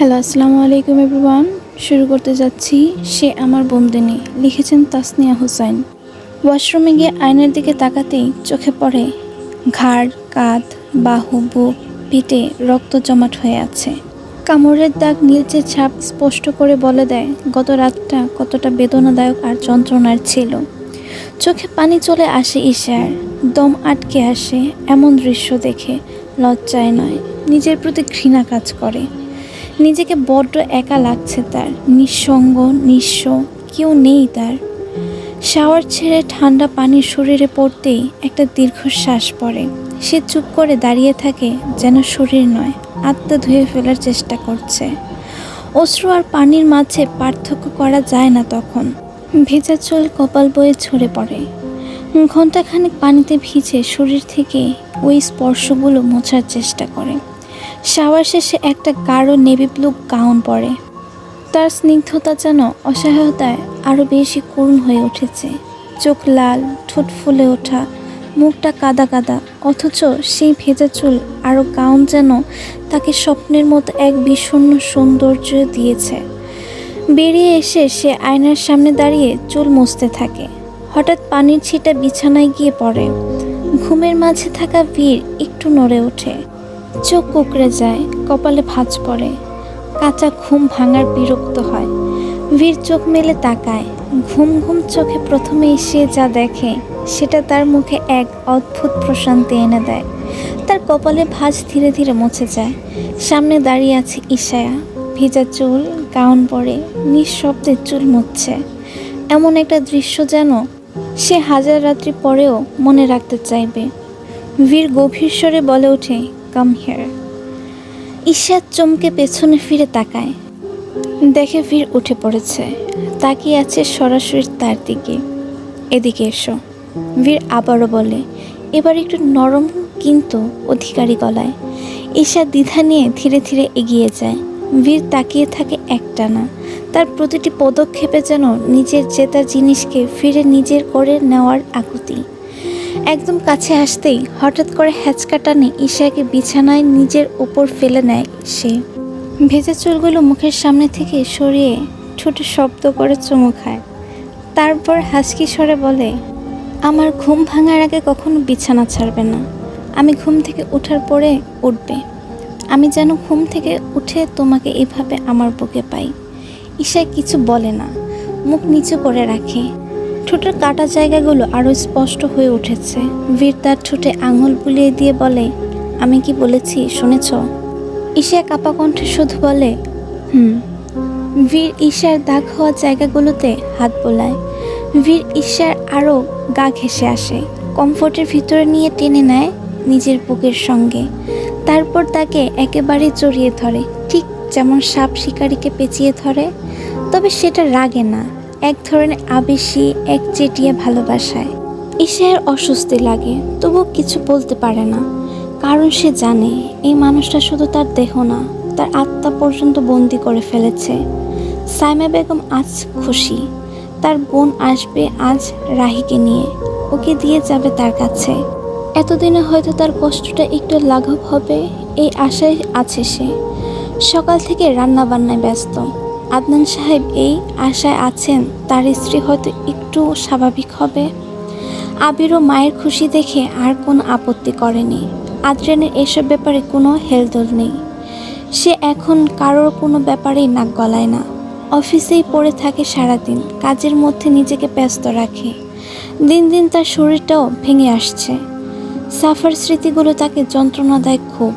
Hello আসসালামু আলাইকুম everyone শুরু করতে যাচ্ছি সে আমার বন্দিনী, লিখেছেন তাসনিয়া হুসাইন। ওয়াশরুমে গিয়ে আয়নার দিকে তাকাতেই চোখে পড়ে ঘাড়, কাঁধ, বাহু, বুক, পিঠে রক্ত জমাট হয়ে আছে। কামড়ের দাগ নীলচে ছাপ স্পষ্ট করে বলে দেয়, গত রাতটা কতটা বেদনাদায়ক আর যন্ত্রণার ছিল। চোখে পানি চলে আসে ঈশার দম আটকে আসে, এমন দৃশ্য দেখে লজ্জায় নয়, নিজের প্রতি ঘৃণা কাজ করে। নিজেকে বড্ড একা লাগছে তার। নিঃসঙ্গ, নিঃস্ব, কেউ নেই তার। শাওয়ার ছেড়ে ঠান্ডা পানি শরীরে পড়তেই একটা দীর্ঘশ্বাস পড়ে। সে চুপ করে দাঁড়িয়ে থাকে যেন শরীর নয়, আত্মা ধুয়ে ফেলার চেষ্টা করছে। অশ্রু আর পানির মাঝে পার্থক্য করা যায় না তখন। ভেজা চুল কপাল বয়ে ঝরে পড়ে। ঘন্টাখানেক পানিতে ভিজে শরীর থেকে ওই স্পর্শগুলো মোছার চেষ্টা করে। শাওয়ার শেষে একটা গাঢ় নেভি ব্লু গাউন পরে। তার স্নিগ্ধতা যেন অসহায়তায় আরও বেশি করুণ হয়ে উঠেছে। চোখ লাল, ঠোঁট ফুলে ওঠা, মুখটা কাদা কাদা, অথচ সেই ভেজা চুল আরও গাউন যেন তাকে স্বপ্নের মতো এক বিষণ্ণ সৌন্দর্য দিয়েছে। বেরিয়ে এসে সে আয়নার সামনে দাঁড়িয়ে চুল মুছতে থাকে। হঠাৎ পানির ছিটা বিছানায় গিয়ে পড়ে। ঘুমের মাঝে থাকা ভিড় একটু নড়ে ওঠে। চোখ কুকড়ে যায়, কপালে ভাঁজ পড়ে। কাঁচা ঘুম ভাঙার বিরক্ত হয়। বীর চোখ মেলে তাকায়। ঘুম ঘুম চোখে প্রথমে সে যা দেখে, সেটা তার মুখে এক অদ্ভুত প্রশান্তি এনে দেয়। তার কপালে ভাঁজ ধীরে ধীরে মুছে যায়। সামনে দাঁড়িয়ে আছে ঈশায়া ভেজা চুল, গাউন পরে নিঃশব্দে চুল মুচ্ছে এমন একটা দৃশ্য যেন সে হাজার রাত্রি পরেও মনে রাখতে চাইবে। বীর গভীর স্বরে বলে ওঠে কাম হিয়ার ঈশাদ চমকে পেছনে ফিরে তাকায়। দেখে বীর উঠে পড়েছে। তাকিয়ে আছে সরাসরি তার দিকে। এদিকে এসো। বীর আবারও বলে, এবার একটু নরম কিন্তু অধিকারী গলায়। ঈশা দ্বিধা নিয়ে ধীরে ধীরে এগিয়ে যায়। বীর তাকিয়ে থাকে একটানা। তার প্রতিটি পদক্ষেপে যেন নিজের জেতা জিনিসকে ফিরে নিজের করে নেওয়ার আকুতি। একদম কাছে আসতেই হঠাৎ করে হ্যাচকা টানে ঈশাকে বিছানায় নিজের ওপর ফেলে নেয় সে। ভেজা চুলগুলো মুখের সামনে থেকে সরিয়ে ঠোঁটে শব্দ করে চুমু খায়। তারপর হাসকি স্বরে বলে, আমার ঘুম ভাঙার আগে কখনো বিছানা ছাড়বে না। আমি ঘুম থেকে ওঠার পরে উঠবে। আমি যেন ঘুম থেকে উঠে তোমাকে এভাবে আমার বুকে পাই। ঈশায় কিছু বলে না, মুখ নিচু করে রাখে। ঠোঁটের কাটা জায়গাগুলো আরও স্পষ্ট হয়ে উঠেছে। বীর তার ঠোঁটে আঙুল বুলিয়ে দিয়ে বলে, আমি কি বলেছি, শুনেছ? ঈশা কাপা কণ্ঠে শুধু বলে, হুম। বীর ঈশার দাগ হওয়া জায়গাগুলোতে হাত বোলায়। বীর ঈশার আরও গা ঘেসে আসে। কমফোর্টের ভিতরে নিয়ে টেনে নেয় নিজের বুকের সঙ্গে। তারপর তাকে একেবারে জড়িয়ে ধরে, ঠিক যেমন সাপ শিকারীকে পেঁচিয়ে ধরে, তবে সেটা রাগে না। এক ধরনের আবেশী, এক চেটিয়া ভালোবাসায়। ঈশায়ের অস্বস্তি লাগে, তবুও কিছু বলতে পারে না। কারণ সে জানে, এই মানুষটা শুধু তার দেহ না, তার আত্মা পর্যন্ত বন্দি করে ফেলেছে। সাইমা বেগম আজ খুশি। তার বোন আসবে আজ রাহিকে নিয়ে। ওকে দিয়ে যাবে তার কাছে। এতদিনে হয়তো তার কষ্টটা একটু লাঘব হবে, এই আশায় আছে সে। সকাল থেকে রান্না বান্নায় ব্যস্ত। আদনান সাহেব এই আশায় আছেন, তার স্ত্রী হয়তো একটু স্বাভাবিক হবে। আবিরও মায়ের খুশি দেখে আর কোনো আপত্তি করেনি। আদ্রিয়ানের এসব ব্যাপারে কোনো হেলদোল নেই। সে এখন কারোর কোনো ব্যাপারেই নাক গলায় না। অফিসেই পড়ে থাকে সারাদিন, কাজের মধ্যে নিজেকে ব্যস্ত রাখে। দিন দিন তার শরীরটাও ভেঙে আসছে। সাফার স্মৃতিগুলো তাকে যন্ত্রণা দেয় খুব।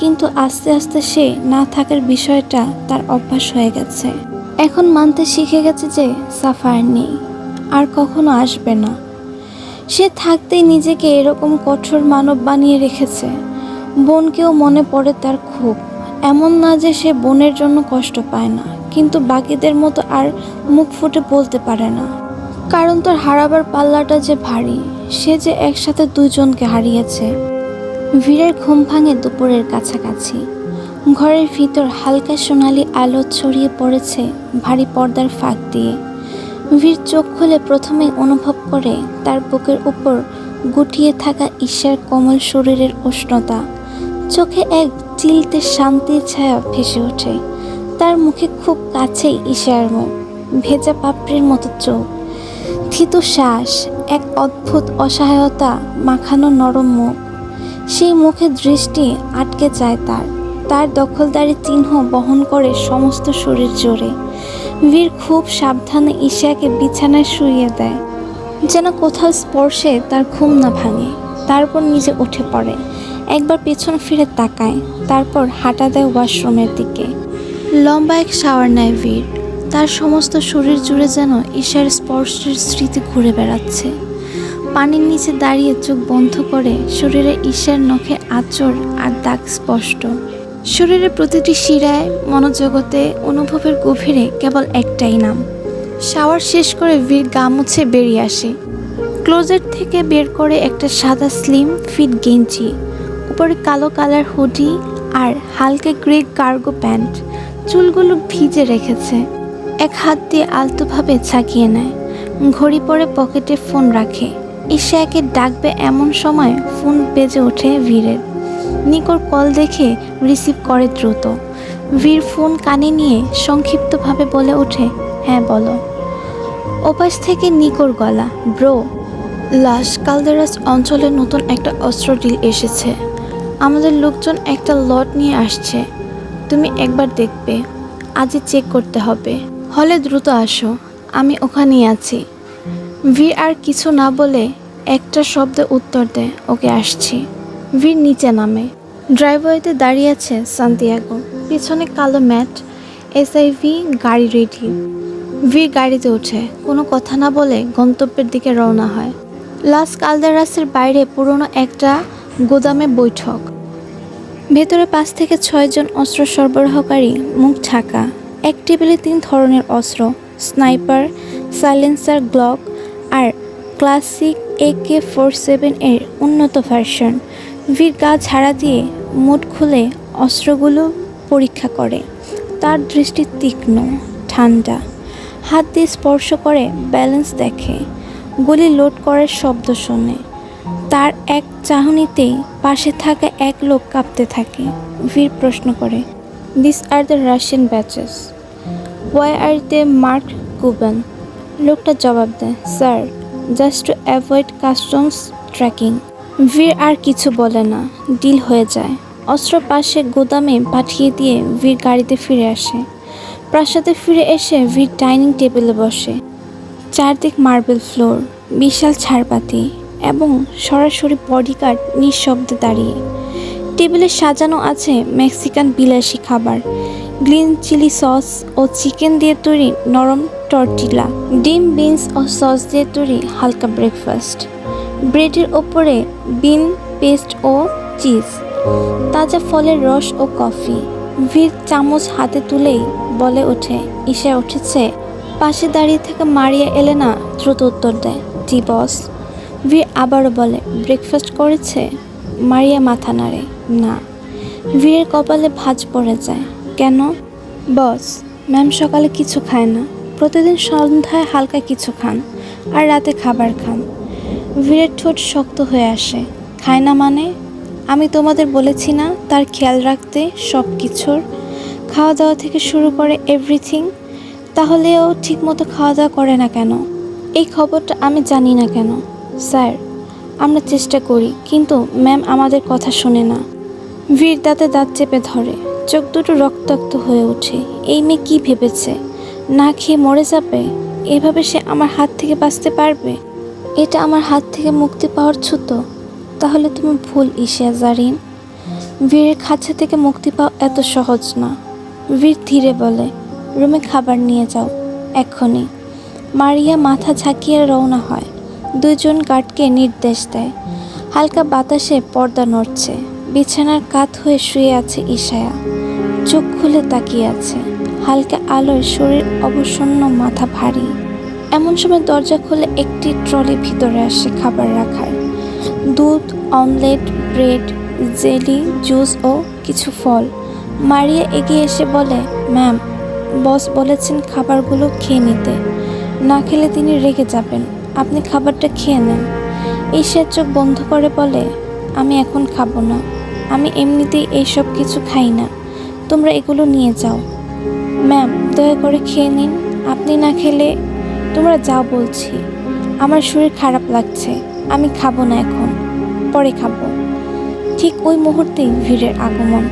কিন্তু আস্তে আস্তে সে না থাকার বিষয়টা তার অভ্যাস হয়ে গেছে। এখন মানতে শিখে গেছে যে সাফার নেই, আর কখনো আসবে না। সে থাকতেই নিজেকে এরকম কঠোর মানব বানিয়ে রেখেছে। বোনকেও মনে পড়ে তার খুব এমন না যে সে বোনের জন্য কষ্ট পায় না, কিন্তু বাকিদের মতো আর মুখ ফুটে বলতে পারে না। কারণ তার হারাবার পাল্লাটা যে ভারী, সে যে একসাথে দুজনকে হারিয়েছে ভিড়ের ঘুম ভাঙে দুপুরের কাছাকাছি। ঘরের ভিতর হালকা সোনালি আলো ছড়িয়ে পড়েছে ভারী পর্দার ফাঁক দিয়ে। ভিড় চোখ খুলে প্রথমেই অনুভব করে তার বুকের উপর গুটিয়ে থাকা ঈশ্বর কোমল শরীরের উষ্ণতা। চোখে এক চিলতে শান্তির ছায়া ভেসে ওঠে। তার মুখে খুব কাছেই ঈশার মুখ, ভেজা পাপড়ির মতো চোখ। থিতু শ্বাস, এক অদ্ভুত অসহায়তা, মাখানো নরম মুখ। সেই মুখের দৃষ্টি আটকে যায় তার। তার দখলদারি চিহ্ন বহন করে সমস্ত শরীর জোরে। বীর খুব সাবধানে ঈশাকে বিছানায় শুইয়ে দেয়। যেন কোথাও স্পর্শে তার ঘুম না ভাঙে। তারপর নিজে উঠে পড়ে। একবার পেছন ফিরে তাকায়। তারপর হাঁটা দেয় ওয়াশরুমের দিকে। লম্বা এক শাওয়ার নেয় বীর। তার সমস্ত শরীর জুড়ে যেন ঈশার স্পর্শের স্মৃতি ঘুরে বেড়াচ্ছে। পানির নিচে দাঁড়িয়ে চোখ বন্ধ করে শরীরে ঈশার নখে আঁচড় আর দাগ স্পষ্ট। শরীরের প্রতিটি শিরায় মনোজগতে অনুভবের গভীরে কেবল একটাই নাম। শাওয়ার শেষ করে ভিড় গা মুছে বেরিয়ে আসে। ক্লোজেট থেকে বের করে একটা সাদা স্লিম ফিট গেঞ্জি, উপরে কালো কালার হুডি আর হালকা গ্রে কার্গো প্যান্ট চুলগুলো ভিজে রেখেছে। এক হাত দিয়ে আলতোভাবে ছাকিয়ে নেয়। ঘড়ি পরে পকেটে ফোন রাখে। ঈশাকে ডাকবে এমন সময় ফোন বেজে ওঠে ভীরের। নিকোর কল দেখে রিসিভ করে দ্রুত। বীর ফোন কানে নিয়ে সংক্ষিপ্তভাবে বলে ওঠে হ্যাঁ বলো। ওপাশ থেকে নিকোর গলা, ব্রো, লাশ কালদেরাস অঞ্চলে নতুন একটা অস্ত্র ডিল এসেছে। আমাদের লোকজন একটা লট নিয়ে আসছে। তুমি একবার দেখবে। আজই চেক করতে হবে। হলে দ্রুত আসো। আমি ওখানেই আছি। ভি আর কিছু না বলে একটা শব্দে উত্তর দেয়, ওকে, আসছি। ভির নিচে নামে। ড্রাইভারিতে দাঁড়িয়ে আছে সান্তিয়াগো। পিছনে কালো ম্যাট, এসআইভি, গাড়ি রেডি। ভি গাড়িতে ওঠে। কোনো কথা না বলে গন্তব্যের দিকে রওনা হয়। লাস কালদারাসের বাইরে পুরনো একটা গোদামে বৈঠক। ভেতরে পাঁচ থেকে ছয়জন অস্ত্র সরবরাহকারী, মুখ ঢাকা। এক টেবিলে তিন ধরনের অস্ত্র, sniper, silencer, Glock R classic A K four seven এর উন্নত ভার্সন ভির গা ঝাড়া দিয়ে মুঠ খুলে অস্ত্রগুলো পরীক্ষা করে। তার দৃষ্টি তীক্ষ্ণ, ঠান্ডা। হাত দিয়ে স্পর্শ করে ব্যালেন্স দেখে। গুলি লোড করার শব্দ শোনে। তার এক চাহনিতেই পাশে থাকা এক লোক কাঁপতে থাকে। ভীর প্রশ্ন করে this are the Russian batches why are they mark Cuban লোকটা জবাব দেয়, sir just to avoid customs tracking Veer আর কিছু বলে না, ডিল হয়ে যায়। অস্ত্র পাশে গোদামে পাঠিয়ে দিয়ে ভীর গাড়িতে ফিরে আসে। প্রাসাদে ফিরে এসে ভীর ডাইনিং টেবিলে বসে। চারদিক মার্বেল ফ্লোর, বিশাল ছাড়পাতি এবং সরাসরি বডিগার্ড নিঃশব্দে দাঁড়িয়ে। টেবিলে সাজানো আছে মেক্সিকান বিলাসী খাবার, গ্রিন চিলি সস ও চিকেন দিয়ে তৈরি নরম টর্টিলা, ডিম, বিনস ও সস দিয়ে তৈরি হালকা ব্রেকফাস্ট ব্রেডের ওপরে বিন, পেস্ট ও চিজ। তাজা ফলের রস ও কফি। ভিড় চামচ হাতে তুলেই বলে ওঠে ঈশা উঠেছে। পাশে দাঁড়িয়ে থাকা মারিয়া এলেনা দ্রুত উত্তর দেয়, জি, বস। ভিড় আবারও বলে ব্রেকফাস্ট করেছে? মারিয়া মাথা নাড়ে, না। ভিড়ের কপালে ভাঁজ পড়ে যায়, কেন? বস, ম্যাম সকালে কিছু খায় না। প্রতিদিন সন্ধ্যায় হালকা কিছু খান আর রাতে খাবার খান। ভিড়ের ঠোঁট শক্ত হয়ে আসে। খায় না মানে? আমি তোমাদের বলেছি না তার খেয়াল রাখতে সব কিছুর খাওয়া দাওয়া থেকে শুরু করে এভরিথিং তাহলে ও ঠিকমতো খাওয়া দাওয়া করে না কেন? এই খবরটা আমি জানি না কেন? স্যার, আমরা চেষ্টা করি, কিন্তু ম্যাম আমাদের কথা শোনে না। ভিড় দাঁতে দাঁত চেপে ধরে, চোখ দুটো রক্তাক্ত হয়ে ওঠে। এই মেয়ে কী ভেবেছে? না খেয়ে মরে যাবে? এভাবে সে আমার হাত থেকে বাঁচতে পারবে? এটা আমার হাত থেকে মুক্তি পাওয়ার ছুতো। তাহলে তুমি ভুল ইশিয়া জারিন। বীরের খাঁচা থেকে মুক্তি পাওয়া এত সহজ না। বীর ধীরে বলে, রুমে খাবার নিয়ে যাও, এক্ষুনি। মারিয়া মাথা ঝাঁকিয়ে রওনা হয়। দুজন গার্ডকে নির্দেশ দেয়। হালকা বাতাসে পর্দা নড়ছে। বিছানার কাত হয়ে শুয়ে আছে ঈশায়া। চোখ খুলে তাকিয়ে আছে। হালকা আলোয় শরীর অবসন্ন, মাথা ভারী। এমন সময় দরজা খুলে একটি ট্রলি ভিতরে আসে খাবার রাখার। দুধ, অমলেট, ব্রেড, জেলি, জুস ও কিছু ফল। মারিয়া এগিয়ে এসে বলে, ম্যাম, বস বলেছেন খাবারগুলো খেয়ে নিতে। না খেলে তিনি রেগে যাবেন। আপনি খাবারটা খেয়ে নেন। ঈশার চোখ বন্ধ করে বলে, আমি এখন খাব না। আমি এমনিতেই এইসব কিছু খাই না। তোমরা এগুলো নিয়ে যাও। ম্যাম, দয়া করে খেয়ে নিন। আপনি না খেলে তোমরা যাও বলছি। আমার শরীর খারাপ লাগছে, আমি খাব না এখন, পরে খাব। ঠিক ওই মুহূর্তেই ভিড়ের আগমন।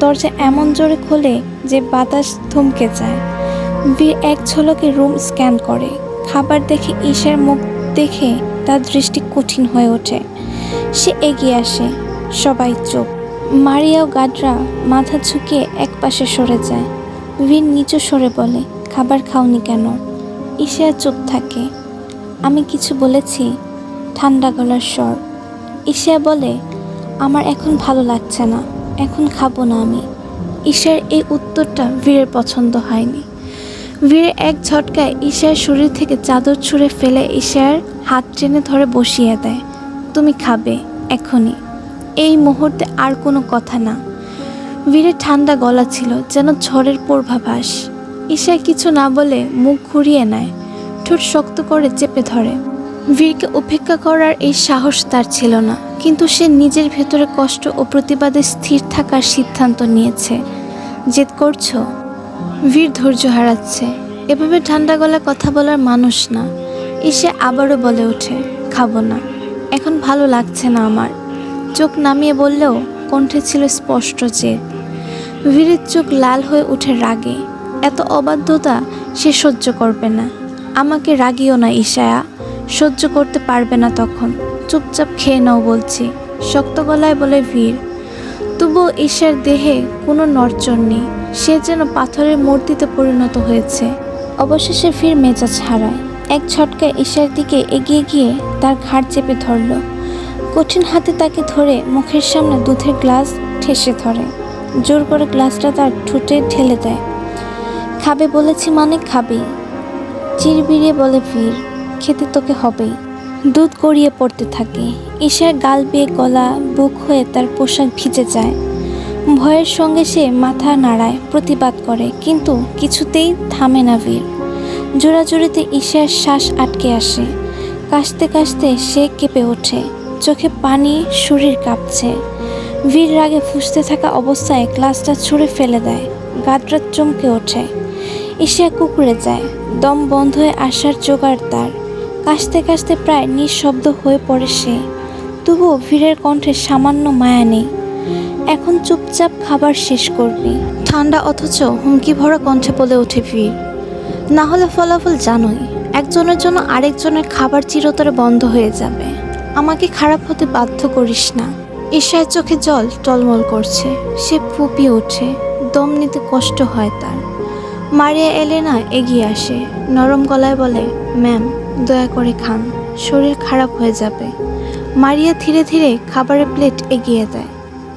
দরজা এমন জোরে খোলে যে বাতাস থমকে যায়। বীর এক ঝলকে রুম স্ক্যান করে। খাবার দেখে ঈশার মুখ দেখে তার দৃষ্টি কঠিন হয়ে ওঠে। সে এগিয়ে আসে, সবাই চোখ মারিয়া ও গাডরা মাথা ঝুঁকিয়ে এক পাশে সরে যায়। বীর নিচু সরে বলে, খাবার খাওনি কেন? ঈশা চুপ থাকে। আমি কিছু বলেছি, ঠান্ডা গলার স্বর। ঈশা বলে, আমার এখন ভালো লাগছে না, এখন খাব না আমি। ঈশার এই উত্তরটা বীরের পছন্দ হয়নি। বীরের এক ঝটকায় ঈশার শরীর থেকে চাদর ছুঁড়ে ফেলে ঈশার হাত টেনে ধরে বসিয়ে দেয়, তুমি খাবে, এখনই। এই মুহূর্তে আর কোনো কথা না। বীরের ঠান্ডা গলা ছিল, যেন ঝড়ের পূর্বাভাস। ঈশা কিছু না বলে মুখ ঘুরিয়ে নেয়, ঠোঁট শক্ত করে চেপে ধরে। বীরকে উপেক্ষা করার এই সাহস তার ছিল না, কিন্তু সে নিজের ভেতরে কষ্ট ও প্রতিবাদে স্থির থাকার সিদ্ধান্ত নিয়েছে। জেদ করছ? বীর ধৈর্য হারাচ্ছে। এভাবে ঠান্ডা গলায় কথা বলার মানুষ না। এসে আবারও বলে ওঠে, খাব না, এখন ভালো লাগছে না আমার। চোখ নামিয়ে বললেও কণ্ঠে ছিল স্পষ্ট জেদ। বীরের চোখ লাল হয়ে ওঠে রাগে। এত অবাধ্যতা সে সহ্য করবে না। আমাকে রাগিও না ঈশায়া। সহ্য করতে পারবে না তখন। চুপচাপ খেয়ে নাও বলছি, শক্ত গলায় বলে ভিড়। তবুও ঈশার দেহে কোনো নড়চড় নেই। সে যেন পাথরের মূর্তিতে পরিণত হয়েছে। অবশেষে ফির মেজাজ হারায়। এক ঝটকায় ঈশার দিকে এগিয়ে গিয়ে তার ঘাড় চেপে ধরল। কঠিন হাতে তাকে ধরে মুখের সামনে দুধের গ্লাস ঠেসে ধরে। জোর করে গ্লাসটা তার ঠোঁটে ঠেলে দেয়। খাবে বলেছি মানে খাবে। চিরবিড়িয়ে বলে ভিড়, খেতে তোকে হবেই। দুধ গড়িয়ে পড়তে থাকে। ঈশার গাল বেয়ে গলা, বুক হয়ে তার পোশাক ভিজে যায়। ভয়ের সঙ্গে সে মাথা নাড়ায়, প্রতিবাদ করে, কিন্তু কিছুতেই থামে না বীর জোড়াজুড়িতে ঈশার শ্বাস আটকে আসে। কাশতে কাশতে সে কেঁপে ওঠে। চোখে পানি, শরীর কাঁপছে। বীর রাগে ফুসতে থাকা অবস্থায় গ্লাসটা ছুঁড়ে ফেলে দেয়। গাদরা চমকে ওঠে। ঈশা কুকুরে যায়। দম বন্ধ হয়ে আসার জোগাড় তার। কাশতে কাশতে প্রায় নিঃশব্দ হয়ে পড়ে সে। তবুও ভিড়ের কণ্ঠে সামান্য মায়া নেই। এখন চুপচাপ খাবার শেষ করবি। ঠান্ডা অথচ হুমকি ভরা কণ্ঠে বলে ওঠে ভিড়। না হলে ফলাফল জানোই, একজনের জন্য আরেকজনের খাবার চিরতরে বন্ধ হয়ে যাবে। আমাকে খারাপ হতে বাধ্য করিস না। ঈশার চোখে জল টলমল করছে। সে ফুপিয়ে ওঠে। দম নিতে কষ্ট হয় তার। মারিয়া এলেনা এগিয়ে আসে। নরম গলায় বলে, ম্যাম, দয়া করে খান। শরীর খারাপ হয়ে যাবে। মারিয়া ধীরে ধীরে খাবারের প্লেট এগিয়ে দেয়।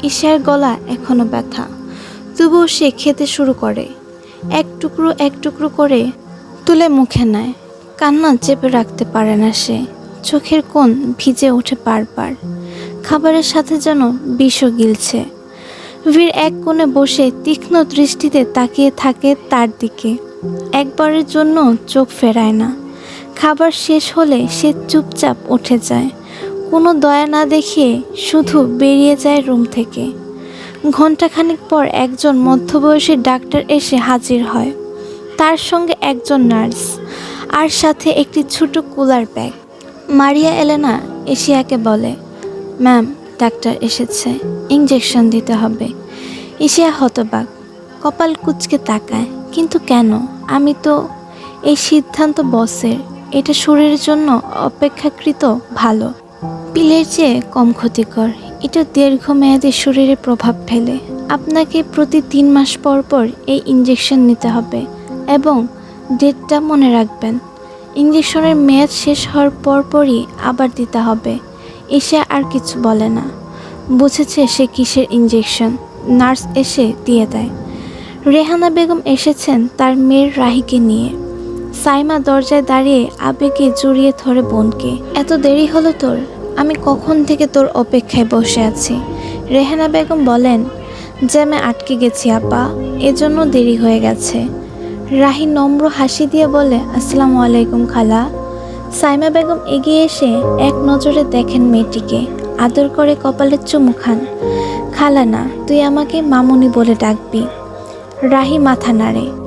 ঈশার গলা এখনও ব্যথা। তবুও সে খেতে শুরু করে। এক টুকরো এক টুকরো করে তুলে মুখে নেয়। কান্না চেপে রাখতে পারে না সে। চোখের কোণ ভিজে ওঠে বারবার। খাবারের সাথে যেন বিষও গিলছে। বীর এক কোণে বসে তীক্ষ্ণ দৃষ্টিতে তাকিয়ে থাকে তার দিকে। একবারের জন্য চোখ ফেরায় না। খাবার শেষ হলে সে চুপচাপ উঠে যায়। কোনো দয়া না দেখিয়ে শুধু বেরিয়ে যায় রুম থেকে। ঘন্টাখানিক পর একজন মধ্যবয়সী ডাক্তার এসে হাজির হয়। তার সঙ্গে একজন নার্স আর সাথে একটি ছোট কুলার ব্যাগ। মারিয়া এলেনা এশিয়াকে বলে ম্যাম, ডাক্তার এসেছে। ইঞ্জেকশন দিতে হবে। এশিয়া হতবাক। কপাল কুচকে তাকায়। কিন্তু কেন? আমি তো এই সিদ্ধান্ত বসের। এটা শরীরের জন্য অপেক্ষাকৃত ভালো। পিলের চেয়ে কম ক্ষতিকর। এটা দীর্ঘমেয়াদী শরীরে প্রভাব ফেলে। আপনাকে প্রতি তিন মাস পর পর এই ইঞ্জেকশন নিতে হবে এবং ডেটটা মনে রাখবেন। ইঞ্জেকশনের মেয়াদ শেষ হওয়ার পরপরই আবার দিতে হবে। এসে আর কিছু বলে না। বুঝেছে সে কিসের ইঞ্জেকশন নার্স এসে দিয়ে দেয়। রেহানা বেগম এসেছেন তার মেয়ের রাহিকে নিয়ে। সাইমা দরজায় দাঁড়িয়ে আবেগে জড়িয়ে ধরে বোনকে। এত দেরি হলো তোর? আমি কখন থেকে তোর অপেক্ষায় বসে আছি? রেহানা বেগম বলেন যে আমি আটকে গেছি আপা। এজন্য দেরি হয়ে গেছে। রাহি নম্র হাসি দিয়ে বলে, আসসালামু আলাইকুম খালা। সাইমা বেগম এগিয়ে এসে এক নজরে দেখেন মেয়েটিকে। আদর করে কপালের চুমু খান। খালা না তুই আমাকে মামনি বলে ডাকবি। রাহি মাথা নাড়ে।